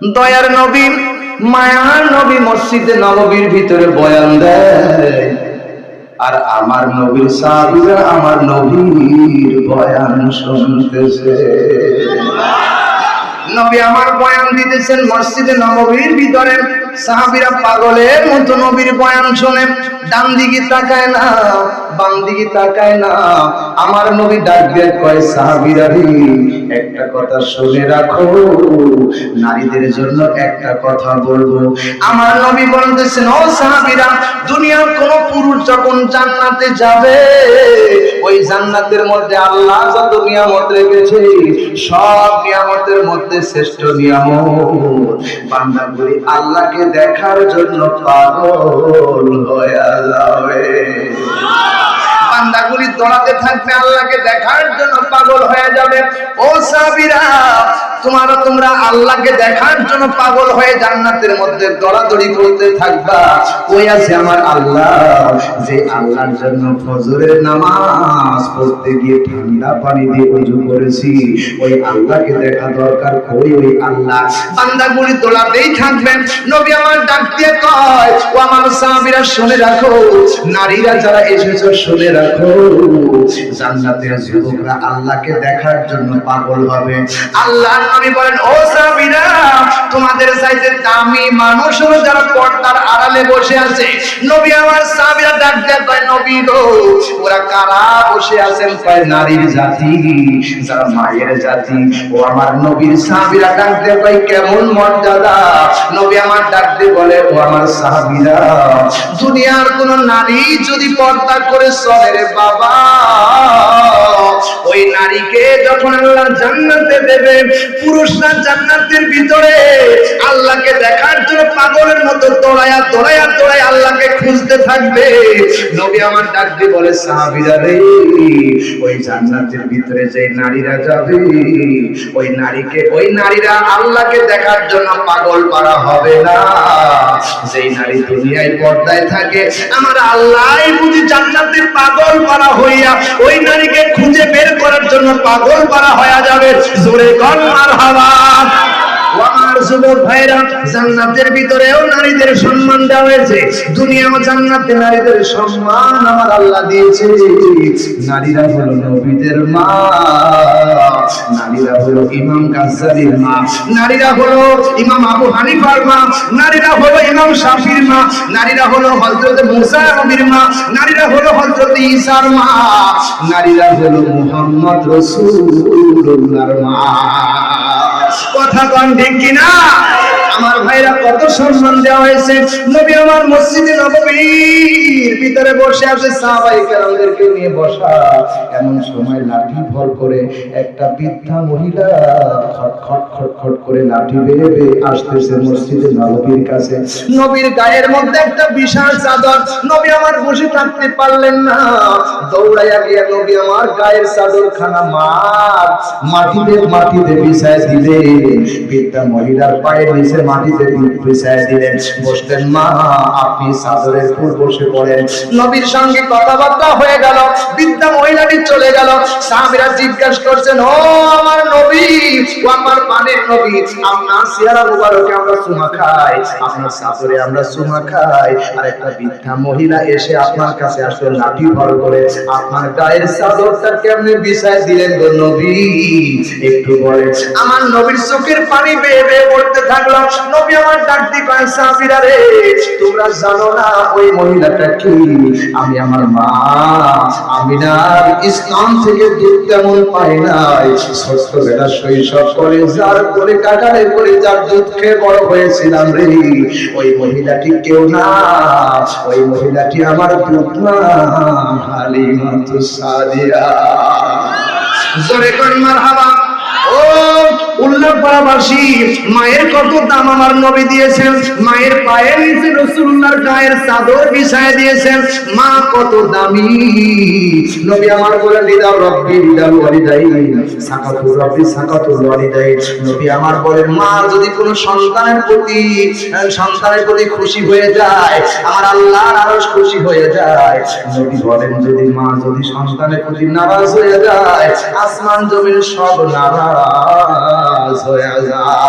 দয়ার নবী, মায়ার নবী মসজিদে নবীর ভিতরে বয়ান দেয়। আর আমার নবীর সাহাবীরা আমার নবীর বয়ান শুনতেছে। নবী আমার বয়ান দিতেছেন মসজিদে নববীর ভিতরে। সাহাবীরা পাগলের মতো নবীর বয়ান শুনে। ডান দিকে তাকায় না বাম দিকে তাকায় না। আমার নবী ডাক দিয়ে কয়, সাহাবীরা একটা কথা শুনে রাখো। নারীদের জন্য একটা কথা বলব। আমার নবী বলতেছেন, ও সাহাবীরা, দুনিয়ার কোন পুরুষ যখন জান্নাতে যাবে ওই জান্নাতের মধ্যে আল্লাহ যত নিয়ামত রেখেছে, সব নিয়ামতের মধ্যে শ্রেষ্ঠ নিয়ামত। আল্লাহকে দেখার জন্য পাগল হয়ে যাবে। বান্দাগুলি দৌড়াতে থাকবে, আল্লাহকে দেখার জন্য পাগল হয়ে যাবে। ও সাবিরা তোমারা তোমরা আল্লাহকে দেখার জন্য পাগল হয়ে জান্নাতের মধ্যে দৌড়াদৌড়ি করতে থাকবা। ওই আছে আমার আল্লাহ? যে আল্লাহর জন্য ফজরের নামাজ পড়তে গিয়ে ঠান্ডা পানি দিয়ে উজু করেছি, ওই আল্লাহকে দেখা দরকার কই ওই আল্লাহ? বান্দাগুলি দৌড়াতেই থাকবেন নবী আমার ডাক দিয়ে কয়, ও আমার সাহাবীরা, শুনে রাখো। নারীরা যারা এসেছ, শুনে রাখো। জান্নাতের যুবকরা আল্লাহকে দেখার জন্য পাগল হবে। আল্লাহর নবী বলেন, ও সাহাবীরা তোমাদের চাইতে দামি মানুষ হলো যারা পর্দার আড়ালে বসে আছে, নবী আমার সাহাবীরা ডাক দিয়ে কয় নবী গো, ওরা কারা বসে আছেন? কয় নারীর জাতি, যারা মায়ের জাতি, ও আমার নবীর সাহাবীরা ডাক দিয়ে কয় কেমন মর্যাদা? নবী আমার ডাক দিয়ে বলে, ও আমার সাহাবীরা দুনিয়ার কোন নারী যদি পর্দা করে চলে বাবা নারীকে যখন আল্লাহ জান্নাতে দেবে, পুরুষরা জান্নাতের ভিতরে আল্লাহকে দেখার জন্য পাগলের মতো দৌড়ায়া দৌড়ায়া, দৌড়ায় আল্লাহকে খুঁজতে থাকবে। নবী আমার ডাক দিয়ে বলে, সাহাবীরা রে, ওই জান্নাতের ভিতরে যে নারীরা যাবে, ওই নারীকে, ওই নারীরা আল্লাহকে দেখার জন্য পাগল করা হবে না। যেই নারী দুনিয়ায় পর্দায় থাকে, আমার আল্লাহ বুঝি জান্নাতে পাগল করা হইয়া, ওই নারীকে খুঁজে বের করার জন্য পাগল করা হয়ে যাবে। জোরে কন মার হাওয়া যুবক ভাইরা জান্নাতের ভিতরেও নারীদের সম্মান দেওয়া হয়েছে। জান্নাতে নারীদের সম্মান আমার আল্লাহ দিয়েছে। নারীরা হলো নবীদের মা, নারীরা হলো ইমাম মা, নারীরা হলো ইমাম আবু হানিফার মা, নারীরা হলো ইমাম শাফির মা, নারীরা হলো মুসা নবীর মা, নারীরা হলো ঈসার মা, নারীরা হলো মা। কথা কন ঠিক কিনা? আমার ভাইরা কত সম্মান দেওয়া হয়েছে। নবী আমার মসজিদে নববীর ভিতরে বসে আছে সাহাবাই কেরামদেরকে নিয়ে বসা। এমন সময় লাঠি ভর করে একটা বৃদ্ধা মহিলা খট খট খট খট করে লাঠি আসতেছে মসজিদে কাছে। নবীর গায়ের মধ্যে একটা বিশাল চাদর। নবী আমার বসে থাকতে পারলেন না। দৌড়াইয়া গিয়া নবী আমার গায়ের চাদর খানা মার মাটিতে মাটিতে বিছায় দিলে বৃদ্ধা মহিলার পায়ের নিচে মাটিতে বিছায় দিলেন। বসলেন, মা, আপনি চাদরের উপর বসে পড়েন। নবীর সঙ্গে কথাবার্তা হয়ে গেল। বৃদ্ধা মহিলাটি চলে গেল। সাহাবীরা জিজ্ঞাসা করছেন, ও আমার নবী, ও আমার পানের নবী আপনার সিয়ারা মুবারকে আমরা সুমা খাই, আপনার চাদরে আমরা সুমা খাই। আর একটা বৃদ্ধা মহিলা এসে আপনার কাছে আসলে লাঠি ভর করে, আপনার গায়ের চাদরটা কেমনে বিছায় দিলেন গো নবী? একটু বলে আমার নবীর চোখের পানি বেয়ে বেয়ে পড়তে থাকল। নবী আমার ডাক দি কয় রে, তোমরা জানো না ওই মহিলাটা কি? আমি আমার মা, আমি না, ইসলাম থেকে দুধ তেমন পাই নাই। ছোট্ট বেটা শৈশব করে যার করে কাটারে করে যার দুধ খেয়ে বড় হয়েছিলাম রে। ওই মহিলাটি কেউ না, ওই মহিলাটি আমার দুধ মা হালিমা তু সাদিয়া। জোরে কোন মারহাবা। ও উল্লাহ পাড়াবাসী মায়ের কত দাম আমার নবী দিয়েছেন, মায়ের পায়ের নিচে রসুল্লাহর গায়ের চাদর বিছায় দিয়েছেন, মা কত দামি। নবী আমার বলে লিদা রব্বি লিদা ওয়ালিদাই সাকাতু রব্বি ওয়ালিদাই নবী আমার বলেন মা, যদি কোনো সন্তানের প্রতি সন্তানের প্রতি খুশি হয়ে যায়, আমার আল্লাহর আরশ খুশি হয়ে যায়। নবী বলেন, যদি মা, যদি সন্তানের প্রতি নারাজ হয়ে যায়, আসমান জমিন সব নারাজ হয়ে যায়।